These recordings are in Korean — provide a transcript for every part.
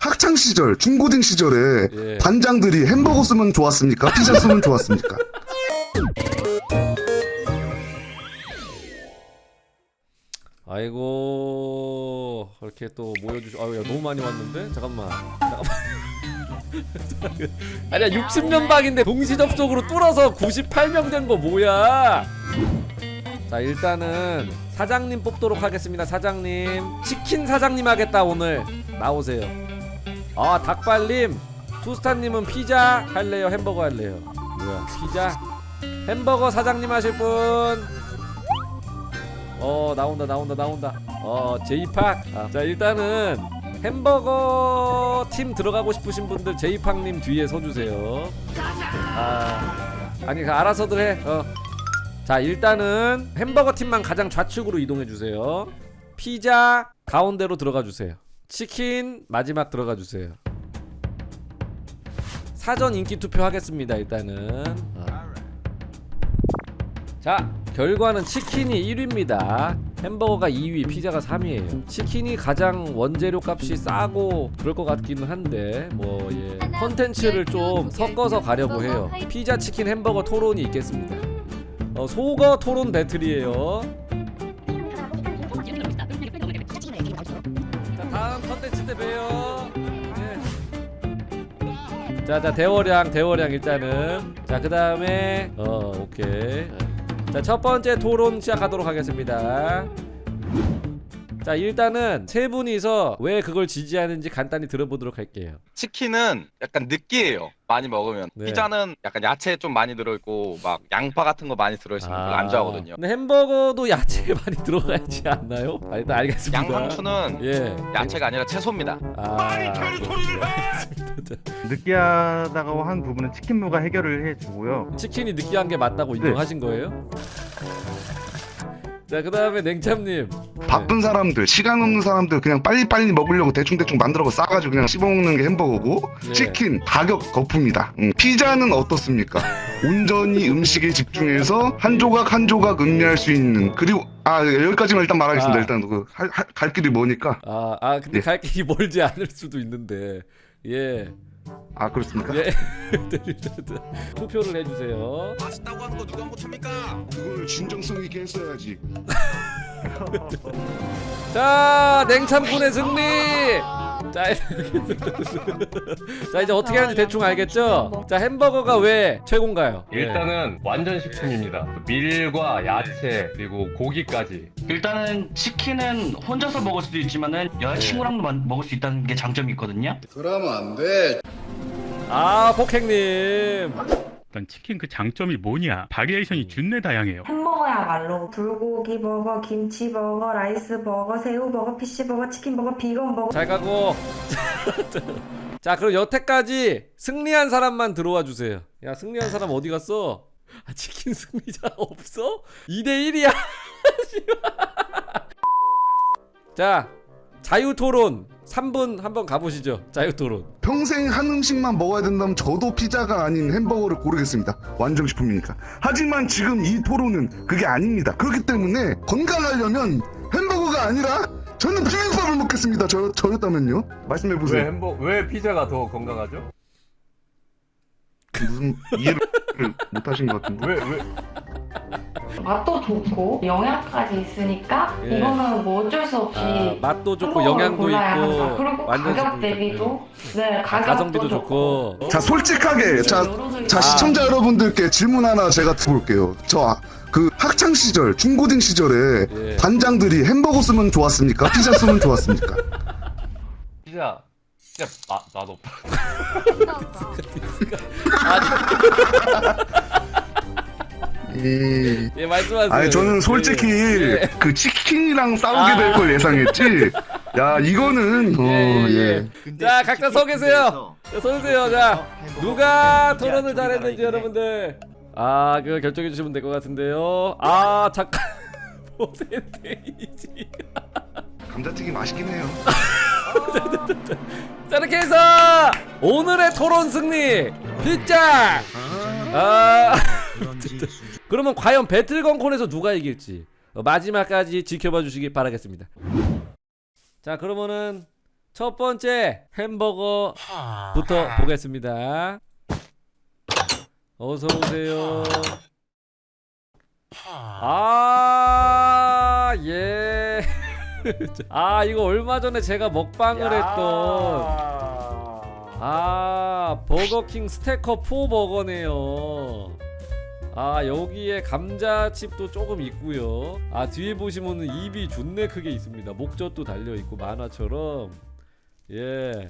학창 시절, 중고등 시절에 예. 반장들이 햄버거 쓰면 좋았습니까? 피자 쓰면 좋았습니까? 아이고 이렇게 또 모여주시. 아유 야 너무 많이 왔는데 잠깐만. 잠깐만. 아니야 60명 박인데 동시 접속으로 뚫어서 98명 된 거 뭐야? 자 일단은 사장님 뽑도록 하겠습니다. 사장님 치킨 사장님 하겠다 오늘 나오세요. 아 닭발님 투스타님은 피자 할래요? 햄버거 할래요? 뭐야 피자? 햄버거 사장님 하실 분? 어 나온다 나온다 나온다 어 제이팍 아, 자 일단은 햄버거 팀 들어가고 싶으신 분들 제이팍님 뒤에 서주세요 아 아니 그 알아서들 해어자 일단은 햄버거 팀만 가장 좌측으로 이동해 주세요 피자 가운데로 들어가 주세요 치킨 마지막 들어가 주세요. 사전 인기 투표 하겠습니다 일단은. 어. 자 결과는 치킨이 1위입니다. 햄버거가 2위 피자가 3위에요. 치킨이 가장 원재료 값이 싸고 그럴 것 같기는 한데 뭐 예. 컨텐츠를 좀 섞어서 가려고 해요. 피자 치킨 햄버거 토론이 있겠습니다. 어, 소거 토론 배틀이에요 때 봬요. 예. 자 자 대월량 대월량 일단은. 자 그 다음에 어 오케이. 자 첫 번째 토론 시작하도록 하겠습니다 자 일단은 세 분이서 왜 그걸 지지하는지 간단히 들어보도록 할게요 치킨은 약간 느끼해요. 많이 먹으면. 네. 피자는 약간 야채 좀 많이 들어있고 막 양파 같은 거 많이 들어있으면 별로 안 좋아하거든요. 근데 햄버거도 야채 많이 들어가야지 않나요? 아, 일단 알겠습니다 양상추는 예 야채가 아니라 채소입니다. 아. 느끼하다고 한 부분은 치킨무가 해결을 해주고요. 치킨이 느끼한 게 맞다고 네. 인정하신 거예요? 자 그 다음에 냉참님 바쁜 사람들, 시간 없는 사람들 그냥 빨리빨리 먹으려고 대충대충 만들어서 싸가지고 그냥 씹어먹는 게 햄버거고 네. 치킨 가격 거품이다. 음, 피자는 어떻습니까? 온전히 음식에 집중해서 한 조각 한 조각 음미할 수 있는 그리고 아 여기까지만 일단 말하겠습니다. 아. 일단 그 갈 길이 뭐니까 아, 아 근데 예. 갈 길이 멀지 않을 수도 있는데 예, 아 그렇습니까? 예. 투표를 해주세요. 맛있다고 하는 거 누가 못합니까? 그걸 진정성 있게 했어야지. 자, 냉참군의 승리. 자, 자 이제 어떻게 하는지 대충 알겠죠? 자, 햄버거가 왜 최고인가요? 예. 일단은 완전 식품입니다. 밀과 야채 그리고 고기까지. 일단은 치킨은 혼자서 먹을 수도 있지만은 여자친구랑도 만- 먹을 수 있다는 게 장점이 있거든요. 그러면 안 돼. 아, 폭행님. 일단 치킨 그 장점이 뭐냐 바리에이션이 준내 다양해요 햄버거야말로 불고기 버거, 김치 버거, 라이스 버거, 새우 버거, 피시 버거, 치킨 버거, 비건 버거. 잘 가고. 자, 그럼 여태까지 승리한 사람만 들어와 주세요. 야, 승리한 사람 어디 갔어? 아, 치킨 승리자 없어? 2대 1이야. 자, 자유 토론 3분 한번 가보시죠. 자유 토론. 평생 한 음식만 먹어야 된다면 저도 피자가 아닌 햄버거를 고르겠습니다. 완전식품이니까. 하지만 지금 이 토론은 그게 아닙니다. 그렇기 때문에 건강하려면 햄버거가 아니라 저는 비빔밥을 먹겠습니다. 저, 저였다면요. 말씀해 왜 보세요. 햄버 왜 피자가 더 건강하죠? 무슨 이해를 못 하신 것 같은데. 왜 왜? 맛도 좋고 영양까지 있으니까 예. 이거는 뭐 어쩔 수 없이 아, 맛도 좋고 영양도 골라야 한다. 있고 그리고 완전 가격. 대비도 네 아, 가격도 가성비도 좋고. 자, 솔직하게. 자, 자 아. 시청자 여러분들께 질문 하나 제가 드릴게요. 저 그 학창 시절, 중고등 시절에 예. 반장들이 햄버거 쓰면 좋았습니까? 피자 쓰면 좋았습니까? 피자 진짜 아 나도 이... 예, 말씀하세요. 아니 저는 솔직히 예. 그 치킨이랑 싸우게 아. 될걸 예상했지. 야 이거는 어, 예, 예. 예. 자, 각자 서 계세요. 자, 서주세요. 자, 누가 토론을 잘했는지 여러분들. 아, 그거 결정해 주시면 될 것 같은데요. 아, 잠깐. 포센테이지. 감자튀김 맛있긴 해요. 자, 이렇게 해서 오늘의 토론 승리 피자. 아, 그 러면 과연 배틀건콘에서 누가 이길지 어, 마지막까지 지켜봐 주시기 바라겠습니다. 자, 그러면은 첫 번째 햄버거부터 보겠습니다. 어서 오세요. 아, 예. 아, 이거 얼마 전에 제가 먹방을 했던 아, 버거킹 스테커 4 버거네요. 아, 여기에 감자칩도 조금 있고요. 아, 뒤에 보시면은 입이 존내 크게 있습니다. 목젖도 달려 있고 만화처럼. 예.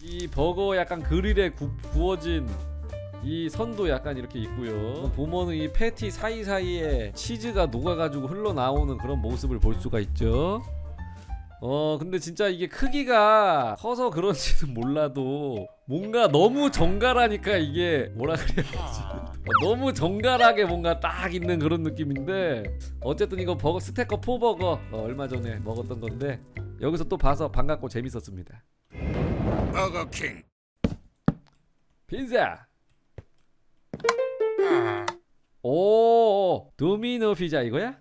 이 버거 약간 그릴에 구, 구워진 이 선도 약간 이렇게 있고요. 보면은 이 패티 사이사이에 치즈가 녹아가지고 흘러나오는 그런 모습을 볼 수가 있죠. 어 근데 진짜 이게 크기가 커서 그런지는 몰라도 뭔가 너무 정갈하니까 이게 뭐라 그래야 되지 어, 너무 정갈하게 뭔가 딱 있는 그런 느낌인데 어쨌든 이거 버거 스테커 포버거 어, 얼마 전에 먹었던 건데 여기서 또 봐서 반갑고 재밌었습니다. 버거킹. 핀자 오 도미노 피자 이거야?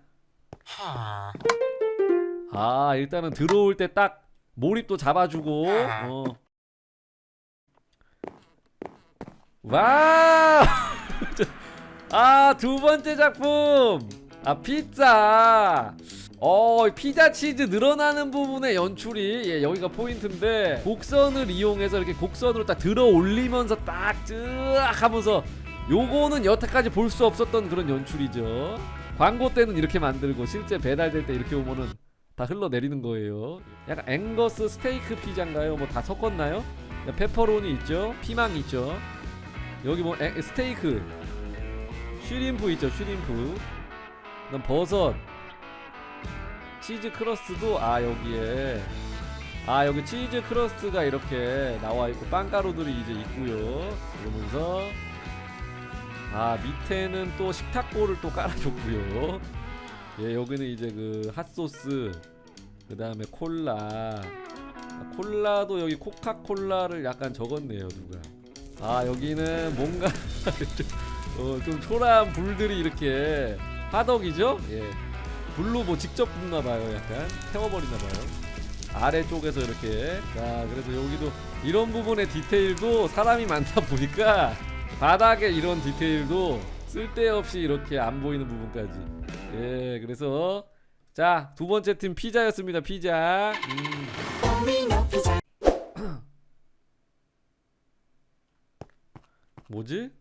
아 일단은 들어올 때 딱 몰입도 잡아주고 어. 와우 아 두 번째 작품 아 피자 어 피자 치즈 늘어나는 부분의 연출이 예, 여기가 포인트인데 곡선을 이용해서 이렇게 곡선으로 딱 들어 올리면서 딱쯔악 하면서 요거는 여태까지 볼 수 없었던 그런 연출이죠 광고 때는 이렇게 만들고 실제 배달될 때 이렇게 오면은 다 흘러내리는 거예요. 약간 앵거스 스테이크 피자인가요? 뭐 다 섞었나요? 페퍼로니 있죠? 피망 있죠? 여기 뭐 에, 스테이크, 슈림프 있죠? 슈림프. 그다음 버섯, 치즈 크러스트도 아 여기에 아 여기 치즈 크러스트가 이렇게 나와 있고 빵가루들이 이제 있고요. 그러면서 아 밑에는 또 식탁보를 또 깔아줬고요. 예, 여기는 이제 그 핫소스, 그 다음에 콜라. 아, 콜라도 여기 코카콜라를 약간 적었네요, 누가. 아, 여기는 뭔가 어, 좀 초라한 불들이 이렇게 화덕이죠? 예. 불로 뭐 직접 굽나봐요, 약간. 태워버리나봐요. 아래쪽에서 이렇게. 자, 그래서 여기도 이런 부분의 디테일도 사람이 많다 보니까 바닥에 이런 디테일도 쓸데없이 이렇게 안 보이는 부분까지. 예, 그래서 자, 두 번째 팀 피자였습니다. 피자. 음. 뭐지?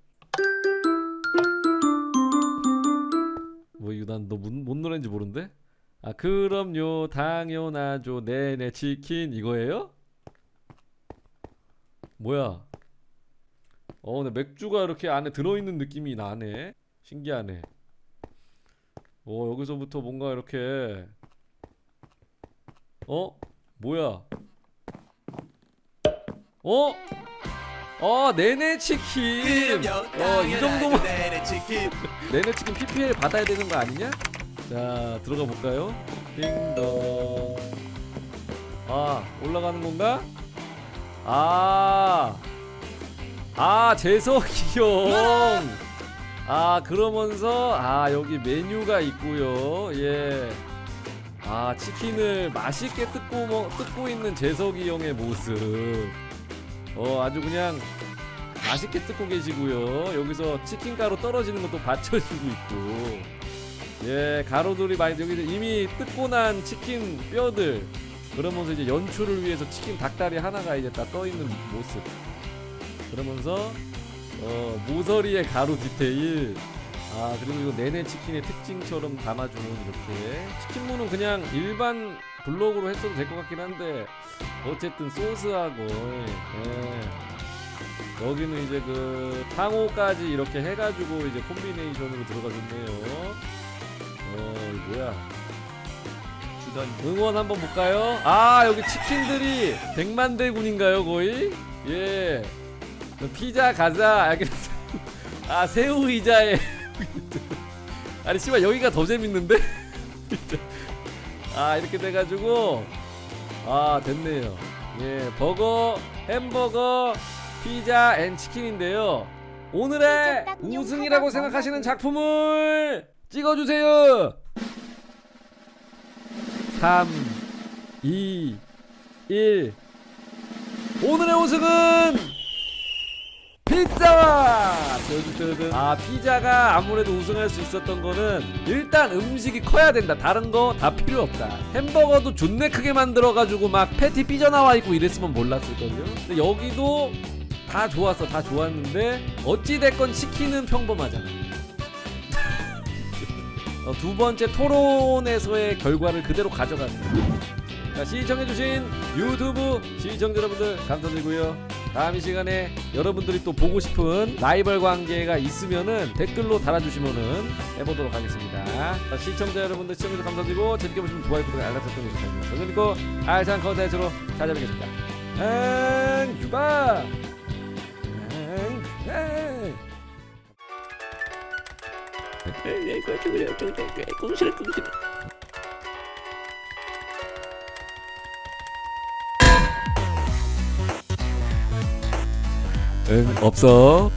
뭐 이거 난너뭔 노래인지 모르는데? 아, 그럼요. 당연하죠. 네네 치킨 이거예요? 뭐야? 어, 근데 맥주가 이렇게 안에 들어있는 느낌이 나네. 신기하네. 어 여기서부터 뭔가 이렇게 어 뭐야 어? 어 네네 치킨 어이 정도면 네네 치킨 PPL 받아야 되는 거 아니냐? 자 들어가 볼까요? 띵동 아 올라가는 건가? 아 아, 재석이 형. 아, 그러면서 아, 여기 메뉴가 있고요. 예. 아, 치킨을 맛있게 뜯고 먹, 뜯고 있는 재석이 형의 모습. 어, 아주 그냥 맛있게 뜯고 계시고요. 여기서 치킨 가루 떨어지는 것도 받쳐주고 있고. 예, 가루들이 많이 여기 이미 뜯고 난 치킨 뼈들 그러면서 이제 연출을 위해서 치킨 닭다리 하나가 이제 딱떠 있는 모습. 그러면서 어, 모서리의 가루 디테일 아 그리고 이거 내내 치킨의 특징처럼 담아주는 이렇게 치킨무는 그냥 일반 블록으로 했어도 될 것 같긴 한데 어쨌든 소스하고 예. 여기는 이제 그 탕호까지 이렇게 해가지고 이제 콤비네이션으로 들어가줬네요. 어 뭐야? 응원 한번 볼까요? 아 여기 치킨들이 백만대군인가요 거의? 예. 피자 가자. 알겠어 아 새우 의자에. 아니 씨발 여기가 더 재밌는데 아 이렇게 돼가지고. 아 됐네요. 예 버거 햄버거 피자 앤 치킨인데요. 오늘의 우승이라고 생각하시는 작품을 찍어주세요. 3 2 1 오늘의 우승은 피자! 아 피자가 아무래도 우승할 수 있었던 거는 일단 음식이 커야 된다. 다른 거 다 필요 없다. 햄버거도 존내 크게 만들어가지고 막 패티 삐져나와 있고 이랬으면 몰랐을걸요? 근데 여기도 다 좋았어. 다 좋았는데 어찌됐건 치킨은 평범하잖아. 어, 두 번째 토론에서의 결과를 그대로 가져가는 자 시청해주신 유튜브 시청자 여러분들 감사드리고요 다음 이 시간에 여러분들이 또 보고 싶은 라이벌 관계가 있으면은 댓글로 달아주시면은 해보도록 하겠습니다 자, 시청자 여러분들 시청해주셔서 감사드리고 재밌게 보시면 좋아요 구독 알람 설정 해주시면 저는 있고 알찬 컨텐츠로 찾아뵙겠습니다 안 유바 응 없어